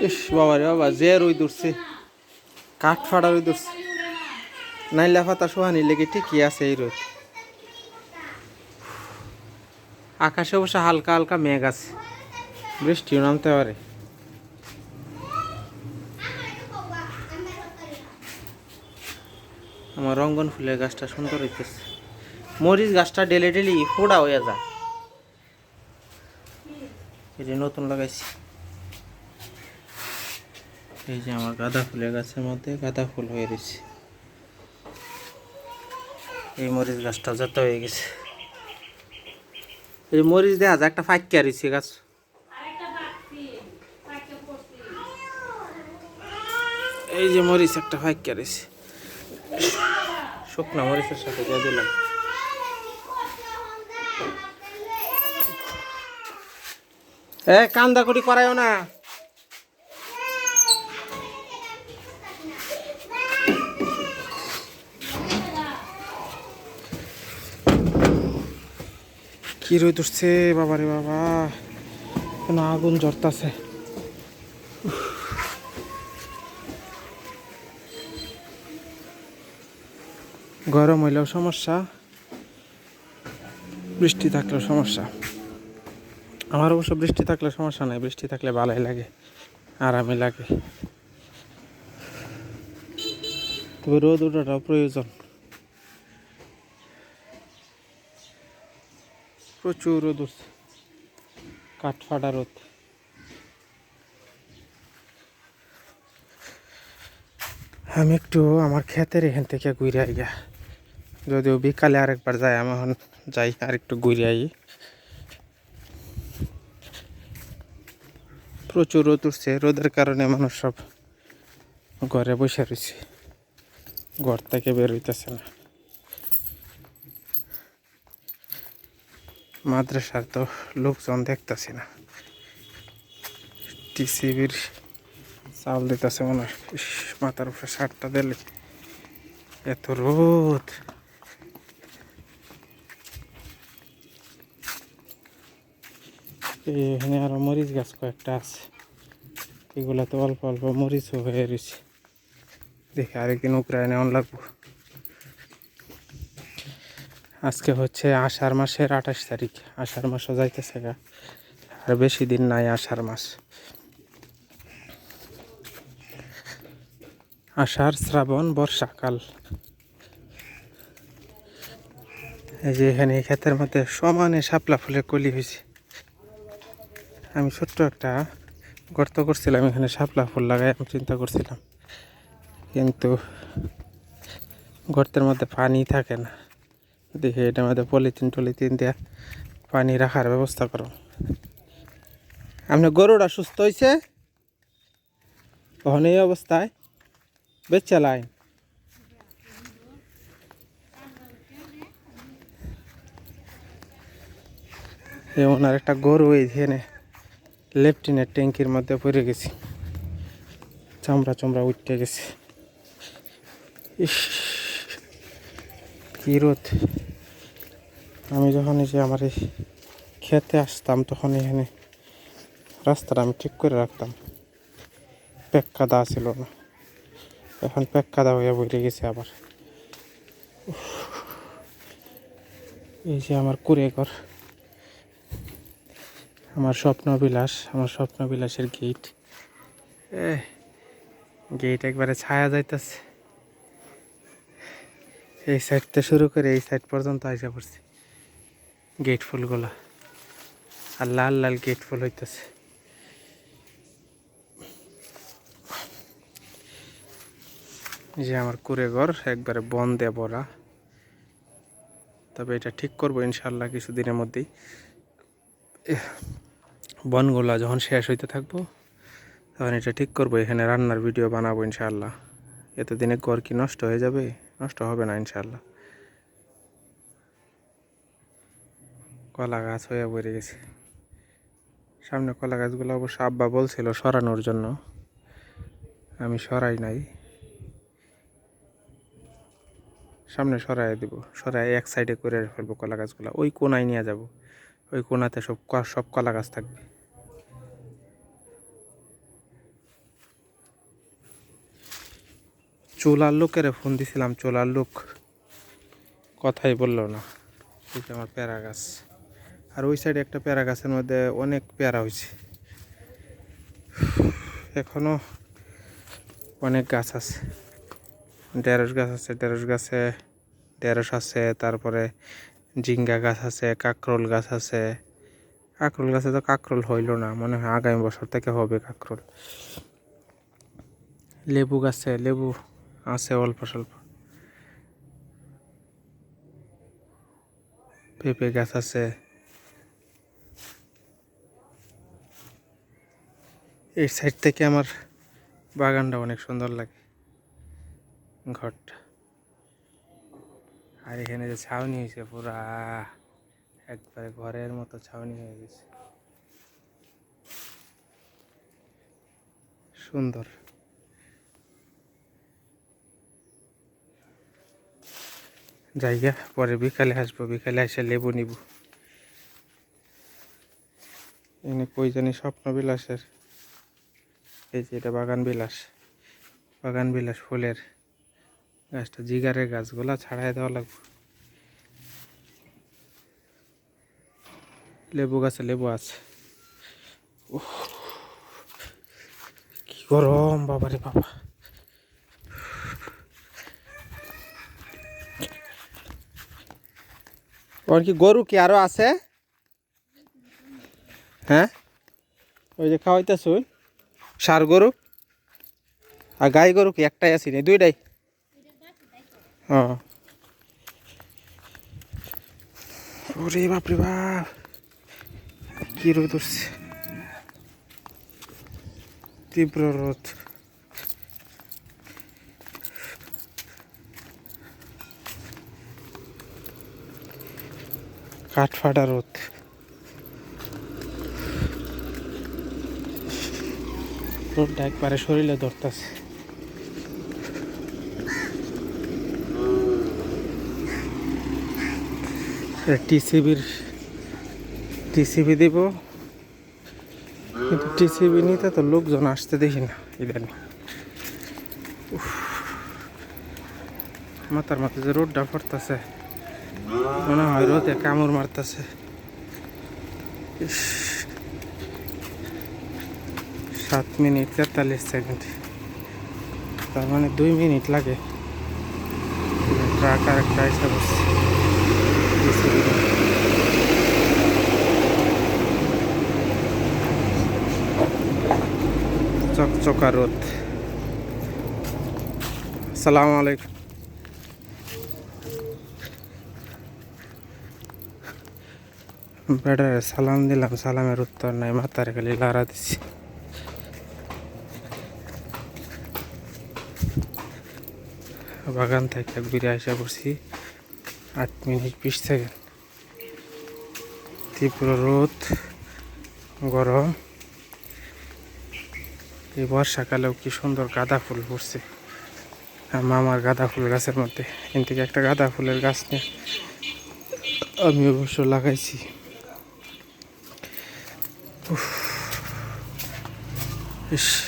ইস, বাবা রে বাবা, যে রই দূরছে কাঠ ফাটা রই দূরছে নাইলা পাতা সোহানি লেগে ঠিকই আছে এই রোদ? আকাশে অবশ্য হালকা হালকা মেঘ আছে। বৃষ্টিও নামতে পারে। আমার রঙ্গন ফুলের গাছটা সুন্দর হইতেছে। মরিচ গাছটা ডেলি ডেলি ফোড়া হয়ে যায়। যে নতুন লাগাইছি। এই যে আমার গাঁদা ফুলের গাছের মধ্যে গাঁদা ফুল হয়ে রয়েছে। এই মরিচ গাছটা যত হয়ে গেছে। এই মরিচ দেখা যায় একটা ফাঁকিয়া রয়েছে গাছ। এই যে মরিচ একটা ফাঁকিয়া রয়েছে। শুকনো মরিচের সাথে দিয়ে দিলাম। এ, কান্দা কুটি করাইও না। কি রই তুসছে বাবা রে বাবা। কেন আগুন জ্বরতাছে গরম হইলেও সমস্যা, বৃষ্টি থাকলেও সমস্যা। আমার অবশ্য বৃষ্টি থাকলে সমস্যা নাই, বৃষ্টি থাকলে ভালোই লাগে আরামে লাগে। তবে রোদ ওঠাটাও প্রয়োজন। প্রচুর রোদ উঠছে। কাঠ ফাটা রোদ। আমি একটু আমার ক্ষেতের এখান থেকে ঘুরে আইগা যদিও বিকালে আরেকবার যাই, আমি এখন যাই আর একটু ঘুরে আই। প্রচুর রোদ উঠছে, রোদের কারণে মানুষ সব ঘরে বসে রয়েছে। ঘর থেকে বের হইতেছে না। মাদ্রাসার তো লোকজন দেখতেছি না। টিসিবির চাউল দিতেছে মনে হয়। মাথার উপরে শার্টটা দিলে এত রোদ। এখানে আরও মরিচ গাছ কয়েকটা আছে। এগুলা তো অল্প অল্প মরিচও হয়ে রয়েছে। দেখি আরেকদিন উপরে নেওয়ান লাগবো। আজকে হচ্ছে আষাঢ় মাসের আঠাশ তারিখ। আষাঢ় মাসও যাইতেছে গা। আর বেশি দিন নাই আষাঢ় মাস। আষাঢ়, শ্রাবণ, বর্ষাকাল। এই যে এখানে এই ক্ষেতের মধ্যে সমানে শাপলা ফুলের কলি হয়েছে আমি ছোট্ট একটা গর্ত করছিলাম, এখানে শাপলা ফুল লাগাই আমি চিন্তা করছিলাম। কিন্তু গর্তের মধ্যে পানি থাকে না। দেখি এটা মধ্যে পলিথিন টলিথিন দিয়ে পানি রাখার ব্যবস্থা করো। আপনার গরুটা সুস্থ হয়েছে তখন এই অবস্থায় বেচা লাইন যেমন আর একটা গরু এইখানে লেফটিনের ট্যাঙ্কির মধ্যে পড়ে গেছি। চামড়া চামড়া উঠতে গেছে। ইস, কি রোদ। আমি যখন এই যে আমার এই খেতে আসতাম, তখন এখানে রাস্তাটা আমি ঠিক করে রাখতাম। পেক কাদা ছিল না। এখন পেক কাদা হয়ে বইরে গেছে আবার। এই যে আমার কুড়ে ঘর আমার স্বপ্ন বিলাস আমার স্বপ্ন বিলাসের গেট গেট একবারে ছায়া যাইতেছে। এই সাইডটা শুরু করে এই সাইড পর্যন্ত আইসা পড়ছে। গেট ফুলগুলা। আর লাল লাল গেট ফুল হইতেছে। যে আমার কুড়ে ঘর একবারে বন্ধে ভরা। তবে এটা ঠিক করব ইনশাল্লাহ কিছুদিনের মধ্যেই। বনগুলা যখন শেষ হইতে থাকব, তখন এটা ঠিক করব, এখানে রান্নার ভিডিও বানাবো ইনশাল্লাহ এতদিনে ঘর কি নষ্ট হয়ে যাবে? নষ্ট হবে না ইনশাল্লাহ কলা গাছ হয়ে পড়ে গেছে। সামনে কলা গাছগুলো অবশ্য আব্বা বলছিল সরানোর জন্য। আমি সরাই নাই। সামনে সরাই দেব। সরাই এক সাইডে করে ফেলব কলা গাছগুলো। ওই কোনায় নিয়ে যাব। ওই কোনাতে সব সব কলা গাছ থাকবে। চোলার লোকের ফোন দিছিলাম। চোলার লোক কথাই বলল না। আমার প্যারা গাছ। আর ওই সাইডে একটা পেয়ারা গাছের মধ্যে অনেক পেয়ারা হয়েছে। এখনও অনেক গাছ আছে। ঢেঁড়স গাছ আছে, ঢেঁড়স গাছে ঢেঁড়স আছে, তারপরে জিঙ্গা গাছ আছে, কাঁকরোল গাছ আছে। কাঁকরোল গাছে তো কাঁকরোল হইল না, মনে হয় আগামী বছর থেকে হবে কাঁকরোল। লেবু গাছে, লেবু আছে অল্প স্বল্প। পেঁপে গাছ আছে। এই সাইড থেকে আমার বাগানটা অনেক সুন্দর লাগে। ঘরটা আর এখানে যে ছাউনি হয়েছে পুরা, একবারে ঘরের মতো ছাউনি হয়ে গেছে। সুন্দর। জায়গা পরে বিকালে আসব, বিকালে এসে লেবু নিব। এখানে কই জানি স্বপ্ন বিলাসের এই যে এটা বাগান বিলাস। বাগান বিলাস ফুলের। গাছটা জিগারের গাছগুলা ছাড়াই দেওয়া লাগবে। লেবু গাছে লেবু আছে। কি গরম বাবারে বাবা। ওর কি গরু কি আরও আছে? হ্যাঁ? ওই যে খাওয়াইতেছুন সার গরু আর গাই গরু কি একটাই আছি নি দুইটাই? ওরে বাপরে বাপ। কি রোদ উঠছে। তীব্র রোদ। কাঠ ফাটা রোদ। রোদটা একবারে শরীরে ধরতেছে টিসিবির, টিসিবি দিব কিন্তু টিসিবি নিতে তো লোকজন আসতে দেখি না, ইদানি। মাথার মাথায় যে রোডটা পড়তেছে, মনে হয় রোদে কামড় মারতেছে ইস। সাত মিনিট, তেতাল্লিশ সেকেন্ড। তার মানে দুই মিনিট লাগে। ট্রাক আর একটা এসে বসছে। চকচকা রোদ। সালাম আলাইকুম। বেড়ারে সালাম দিলাম, সালামের উত্তর নাই, মাথার খালি লাড়া দিছি। বাগান থেকে ঘুরে আসা পড়ছি আট মিনিট বিশ সেকেন্ড। তীব্র রোদ, গরম। এই বর্ষাকালেও কি সুন্দর গাঁদা ফুল আর মামার গাঁদা ফুল গাছের মধ্যে। এখান থেকে একটা গাঁদা ফুলের গাছ নিয়ে আমি অবশ্য লাগাইছি। ইস।